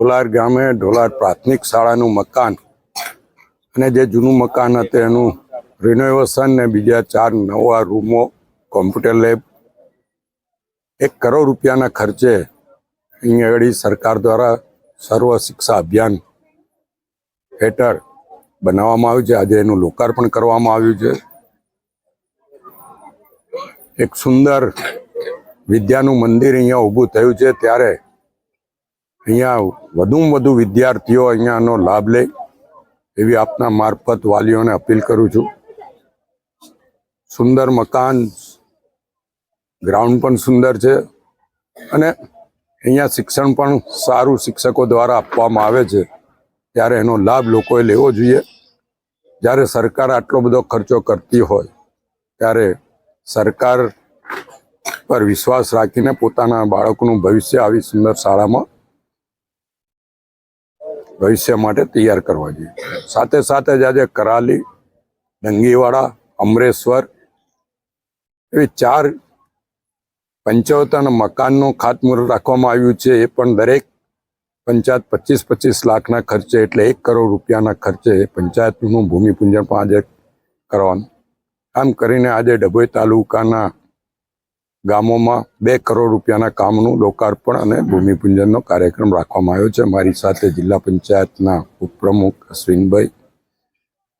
ઢોલાર ગામે ઢોલાર પ્રાથમિક શાળાનું મકાન અને જે જૂનું મકાન હતું એનું રિનોવેશન ને બીજા ચાર નવા રૂમો કોમ્પ્યુટર લેબ એક કરોડ રૂપિયાના ખર્ચે અહીંયા આગળ સરકાર દ્વારા સર્વ શિક્ષા અભિયાન હેઠળ બનાવવામાં આવ્યું છે. આજે એનું લોકાર્પણ કરવામાં આવ્યું છે. એક સુંદર વિદ્યાનું મંદિર અહીંયા ઊભું થયું છે. ત્યારે અહીંયા વધુમાં વધુ વિદ્યાર્થીઓ અહીંયાનો લાભ લે એવી આપના મારફત વાલીઓને અપીલ કરું છું. સુંદર મકાન, ગ્રાઉન્ડ પણ સુંદર છે અને અહીંયા શિક્ષણ પણ સારું શિક્ષકો દ્વારા આપવામાં આવે છે. ત્યારે એનો લાભ લોકોએ લેવો જોઈએ. જ્યારે સરકાર આટલો બધો ખર્ચો કરતી હોય, ત્યારે સરકાર પર વિશ્વાસ રાખીને પોતાના બાળકનું ભવિષ્ય આવી સુંદર શાળામાં ભવિષ્ય માટે તૈયાર કરવા જોઈએ. સાથે સાથે જ આજે કરાલી ડંગીવાડા અમરેશ્વર એવી ચાર પંચોતેર મકાનનું ખાતમુહૂર્ત રાખવામાં આવ્યું છે. એ પણ દરેક પંચાયત પચીસ પચીસ લાખના ખર્ચે એટલે એક કરોડ રૂપિયાના ખર્ચે પંચાયતનું ભૂમિપૂજન પણ આજે કરવાનું. આમ કરીને આજે ડભોઈ તાલુકાના ગામોમાં બે કરોડ રૂપિયાના કામનું લોકાર્પણ અને ભૂમિપૂજનનો કાર્યક્રમ રાખવામાં આવ્યો છે. મારી સાથે જિલ્લા પંચાયતના ઉપપ્રમુખ અશ્વિનભાઈ,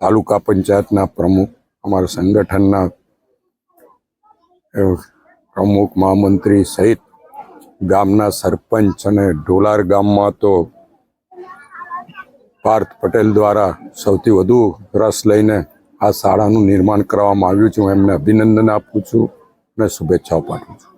તાલુકા પંચાયતના પ્રમુખ, અમારા સંગઠનના પ્રમુખ, મહામંત્રી સહિત ગામના સરપંચ અને ઢોલાર ગામમાં તો પાર્થ પટેલ દ્વારા સૌથી વધુ રસ લઈને આ શાળાનું નિર્માણ કરવામાં આવ્યું છે. હું એમને અભિનંદન આપું છું. અને શુભેચ્છાઓ પાઠવું છું